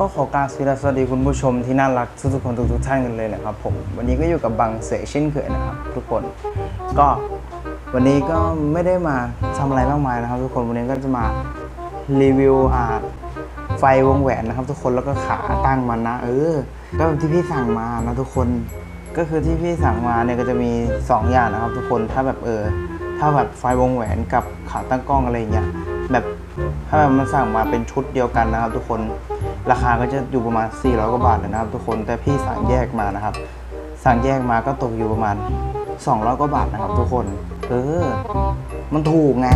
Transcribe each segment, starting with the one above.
ก็ขอกรารสวัสดีคุณผู้ชมที่น่ารักทุกๆคนทุกๆท่านกันเลยนะครับผมวันนี้ก็อยู่กับบังเสเช่นเคยนะครับ ทุกคนก็วันนี้ก็ไม่ได้มาทำอะไรมากมายนะครับ ทุกคนวันนี้ก็จะมารีวิวอ่าไฟวงแหวนนะครับ ทุกคนแล้วก็ขาตั้งมันนะ เออ ก็ที่พี่สั่งมานะทุกคนก็คือที่พี่สั่งมาเนี่ยก็จะมี 2 อย่างนะครับ ทุกคนถ้าแบบเออ ถ้าแบบไฟวงแหวนกับขาตั้งกล้องอะไรเงี้ยแบบถ้าแบบมันสั่งมาเป็นชุดเดียวกันนะครับ ทุกคน ราคาก็จะอยู่ประมาณ 400 กว่าบาทเลยนะครับ ทุกคนแต่พี่สั่งแยกมานะครับ สั่งแยกมาก็ตกอยู่ประมาณ 200 กว่าบาทนะครับ ทุกคน เออ มันถูกไง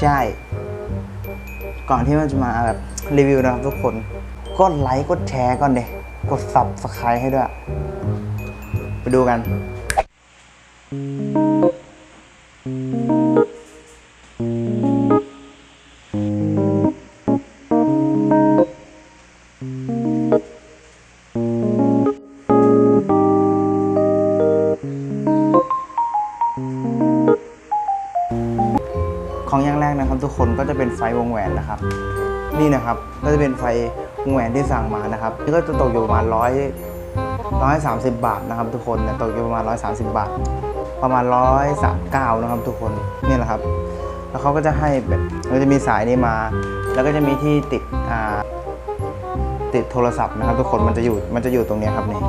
ใช่ ก่อนที่มันจะมาแบบรีวิวนะครับทุกคนกดไลค์กดแชร์ก่อนเดยกด subscribe ให้ด้วย ไปดูกัน ของอย่างแรกนะครับ ทุกคนก็จะเป็นไฟวงแหวนนะครับ นี่นะครับก็จะเป็นไฟวงแหวนที่สั่งมานะครับนี่ก็จะตกอยู่ประมาณร้อยร้อยสามสิบบาทนะครับ ทุกคนเนี่ยตกอยู่ประมาณร้อยสามสิบบาท ประมาณร้อยสามเก้านะครับ ทุกคนนี่แหละครับ แล้วเขาก็จะให้แบบมันจะมีสายนี้มา แล้วก็จะมีที่ติดอ่าติดโทรศัพท์นะครับ ทุกคนมันจะอยู่มันจะอยู่ตรงนี้ครับนี่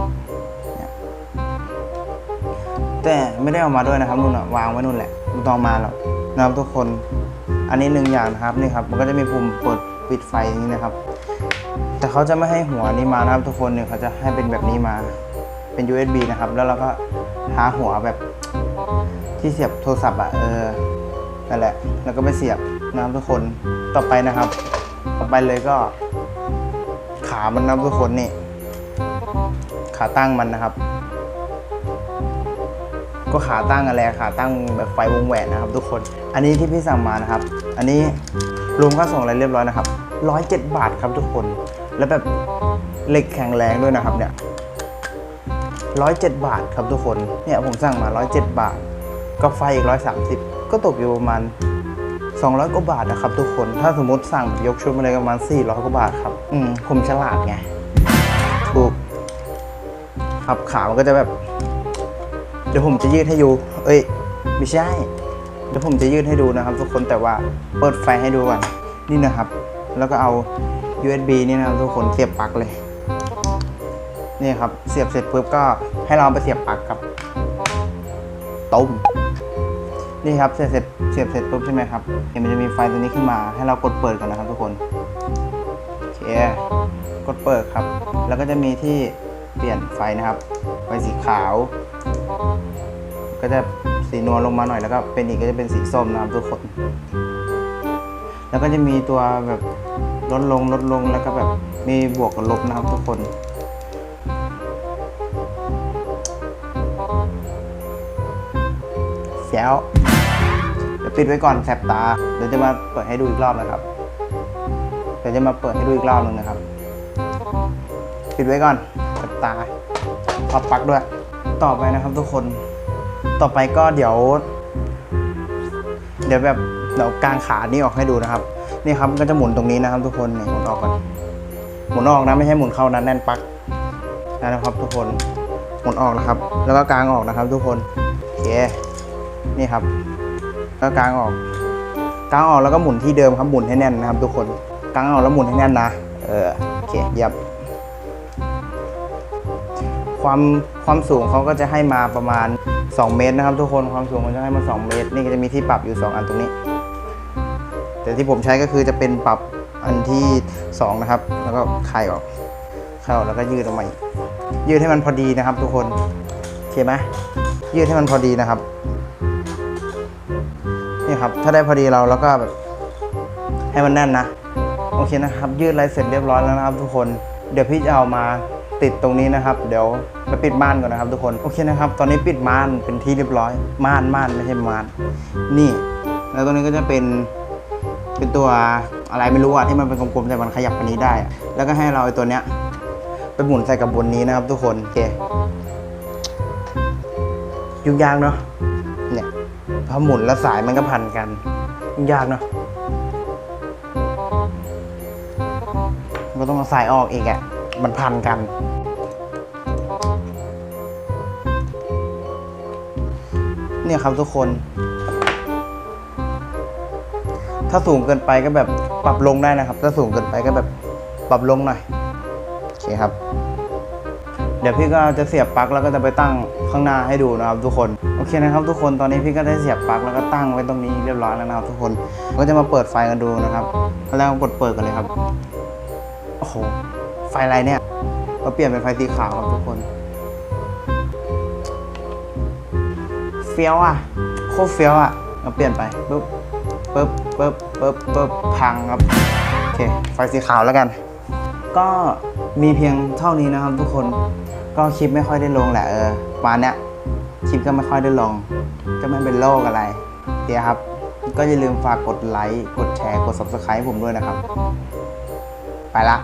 แต่ไม่ได้เอามาด้วยนะครับนู่นวางไว้นู่นแหละไม่ต้องมาหรอก นะครับทุกคน อันนี้หนึ่งอย่างนะครับนี่ครับ มันก็จะมีปุ่มเปิดปิดไฟอย่างนี้นะครับ แต่เขาจะไม่ให้หัวนี้มานะครับทุกคนเนี่ยเขาจะให้เป็นแบบนี้มา เป็น USB นะครับ แล้วเราก็หาหัวแบบที่เสียบโทรศัพท์อะเออ นั่นแหละ แล้วก็ไปเสียบนะครับทุกคน ต่อไปนะครับ ต่อไปเลยก็ ขามันนะครับทุกคนนี่ ขาตั้งมันนะครับ ก็ขาตั้งอะไรขาตั้งแบบไฟวงแหวนนะครับ ทุกคน อันนี้ที่พี่สั่งมานะครับ อันนี้รวมค่าส่งอะไรเรียบร้อยนะครับร้อยเจ็ดบาทครับทุกคน แล้วแบบเหล็กแข็งแรงด้วยนะครับเนี่ยร้อยเจ็ดบาทครับทุกคน เนี่ยผมสั่งมาร้อยเจ็ดบาทก็ไฟอีกร้อยสามสิบก็ตกอยู่ประมาณสองร้อยกว่าบาทนะครับทุกคน ถ้าสมมติสั่งยกชุดมาเลยก็ประมาณสี่ร้อยกว่าบาทครับ อืมผมฉลาดไง ถูกครับขามันก็จะแบบ เดี๋ยวผมจะยืดให้ดูเอ้ย ไม่ใช่ เดี๋ยวผมจะยืดให้ดูนะครับ ทุกคนแต่ว่าเปิดไฟให้ดูก่อนนี่นะครับ แล้วก็เอา USB นี่นะครับทุกคนเสียบปลั๊กเลยนี่ครับเสียบเสร็จปุ๊บก็ให้เราไปเสียบปลั๊กครับต้มนี่ครับเสียบเสร็จเสียบเสร็จปุ๊บใช่ไหมครับเห็นมันจะมีไฟตัวนี้ขึ้นมา ให้เรากดเปิดก่อนนะครับทุกคนโอเคกดเปิดครับ แล้วก็จะมีที่ เปลี่ยนไฟนะครับ ไฟสีขาว ก็จะสีนวลลงมาหน่อยแล้วก็เป็นอีกก็จะเป็นสีส้มนะครับทุกคน แล้วก็จะมีตัวแบบลดลงลดลงแล้วก็แบบมีบวกกับลบนะครับทุกคนแจ๋วเดี๋ยวปิดไว้ก่อนแสบตา เดี๋ยวจะมาเปิดให้ดูอีกรอบนะครับ เดี๋ยวจะมาเปิดให้ดูอีกรอบหนึงนะครับ ปิดไว้ก่อน ตาพับปลั๊กด้วย ต่อไปนะครับทุกคน ต่อไปก็เดี๋ยว เดี๋ยวแบบเดี๋ยวกางขานี่ออกให้ดูนะครับ นี่ครับก็จะหมุนตรงนี้นะครับทุกคนนี่หมุนออกกันหมุนออกนะไม่ใช่หมุนเข้านะแน่นปลั๊กนะครับ ทุกคนหมุนออกนะครับ แล้วก็กางออกนะครับ ทุกคนโอเคนี่ครับก็กางออกกางออกแล้วก็หมุนที่เดิมครับหมุนให้แน่นนะครับ ทุกคนกางออกแล้วหมุนให้แน่นนะ เออโอเคเยี่ยม ความความสูงเขาก็จะให้มาประมาณ 2 เมตรนะครับ ทุกคนความสูงเขาจะให้มา 2 เมตร นี่ก็จะมีที่ปรับอยู่ 2 อันตรงนี้ แต่ที่ผมใช้ก็คือจะเป็นปรับอันที่ 2 นะครับ แล้วก็คลายออกคลาแล้วก็ยืดออกมาอีกยืดให้มันพอดีนะครับ ทุกคนโอเคไหมยืดให้มันพอดีนะครับนี่ครับถ้าได้พอดีเราแล้วก็แบบให้มันแน่นนะโอเคนะครับ ยืดอะไรเสร็จเรียบร้อยแล้วนะครับ ทุกคนเดี๋ยวพี่จะเอามา ติดตรงนี้นะครับ เดี๋ยวไปปิดม่านก่อนนะครับ ทุกคนโอเคนะครับ ตอนนี้ปิดม่านเป็นที่เรียบร้อยม่านม่านไม่ใช่ม่าน นี่ แล้วตรงนี้ก็จะเป็นเป็นตัวอะไรไม่รู้อะที่มันเป็นกลมๆแต่มันขยับอันนี้ได้ แล้วก็ให้เราไอ้ตัวเนี้ยไปหมุนใส่กับบนนี้นะครับ ทุกคนโอเคยุ่งยากเนาะเนี่ยพอหมุนแล้วสายมันก็พันกันยุ่งยากเนาะก็ต้องเอาสายออกอีกอะ มันพันกัน เนี่ยครับทุกคน ถ้าสูงเกินไปก็แบบปรับลงได้นะครับ ถ้าสูงเกินไปก็แบบปรับลงหน่อยโอเคครับ เดี๋ยวพี่ก็จะเสียบปลั๊กแล้วก็จะไปตั้งข้างหน้าให้ดูนะครับทุกคนโอเคนะครับทุกคนตอนนี้พี่ก็ได้เสียบปลั๊กแล้วก็ตั้งไว้ตรงนี้เรียบร้อยแล้วนะครับทุกคนก็จะมาเปิดไฟกันดูนะครับแล้วกดเปิดกันเลยครับโอ้โห ไฟอะไรเนี่ยก็เปลี่ยนเป็นไฟสีขาวครับทุกคน เฟี้ยวอะ โคตรเฟี้ยวอะเราเปลี่ยนไปปึ๊บปึ๊บปึ๊บปึ๊บปึ๊บพังครับโอเคไฟสีขาวแล้วกัน ก็มีเพียงเท่านี้นะครับทุกคนก็คลิปไม่ค่อยได้ลงแหละเออประมาณเนี้ยคลิปก็ไม่ค่อยได้ลงก็ไม่เป็นโรคอะไรโอเคครับ ก็อย่าลืมฝากกดไลค์ กดแชร์ กด subscribe ผมด้วยนะครับ ไปละ